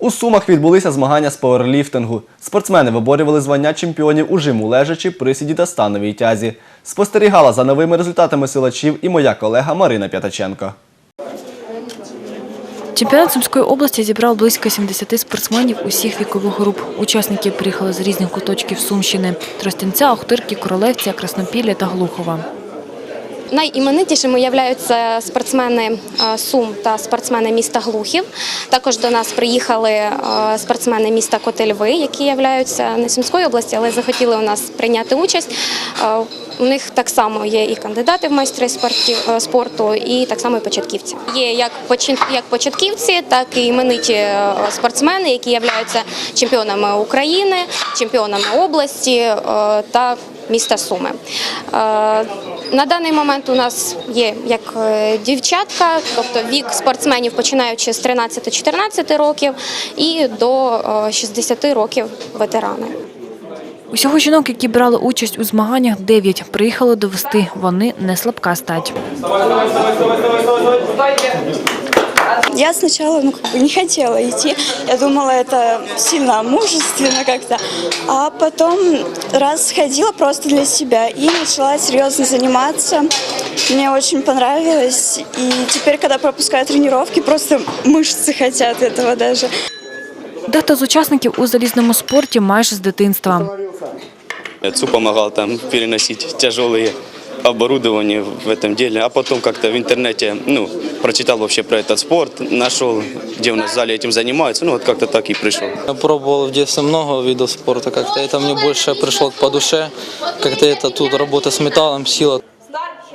У Сумах відбулися змагання з пауерліфтингу. Спортсмени виборювали звання чемпіонів у жиму лежачі, присіді та становій тязі. Спостерігала за новими результатами силачів і моя колега Марина П'ятаченко. Чемпіонат Сумської області зібрав близько 70 спортсменів усіх вікових груп. Учасники приїхали з різних куточків Сумщини – Тростянця, Охтирки, Королевця, Краснопілля та Глухова. Найіменитішими являються спортсмени е, Сум та спортсмени міста Глухів. Також до нас приїхали е, спортсмени міста Котельви, які являються не Сумської області, але захотіли у нас прийняти участь. Е, У них так само є і кандидати в майстри спорту, і так само і початківці. Є як як початківці, так і імениті спортсмени, які являються чемпіонами України, чемпіонами області та міста Суми. Е, На даний момент у нас є як е, дівчатка, тобто вік спортсменів починаючи з 13-14 років і до е, 60 років ветерани. Усього жінок, які брали участь у змаганнях, 9 приїхали довести. Вони не слабка стать. Я сначала ну, как бы не хотела идти. Я думала, это сильно мужественно как-то. А потом раз сходила просто для себя и начала серьезно заниматься. Мне очень понравилось. И теперь, когда пропускаю тренировки, просто мышцы хотят этого даже. Дехто з учасників у залізному спорті майже з дитинства. Отцу помогал там переносить тяжелые оборудования в этом деле. А потом как-то в интернете, ну, прочитал вообще про этот спорт, нашел, где у нас в зале этим занимаются, ну, вот как-то так и пришел. Я пробовал в детстве много видов спорта, как-то это мне больше пришло по душе, как-то это тут работа с металлом, сила.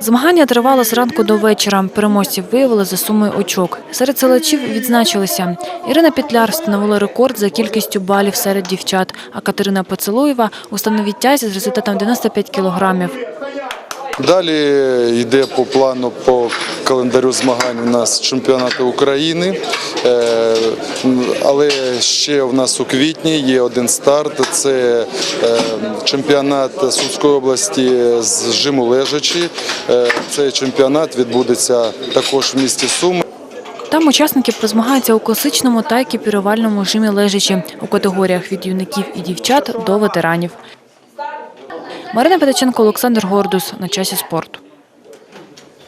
Змагання тривало зранку до вечора. Переможців виявили за сумою очок. Серед силачів відзначилися. Ірина Петляр встановила рекорд за кількістю балів серед дівчат, а Катерина Поцелуєва у становій тязі з результатом 95 кілограмів. Далі йде по плану по календарю змагань у нас чемпіонати України. Е, Але ще у нас у квітні є один старт. Це е, чемпіонат Сумської області з жиму лежачі. Е, Цей чемпіонат відбудеться також в місті Суми. Там учасники позмагаються у класичному та екіпірувальному жимі лежачі у категоріях від юнаків і дівчат до ветеранів. Марина Петаченко, Олександр Гордус. На часі спорту.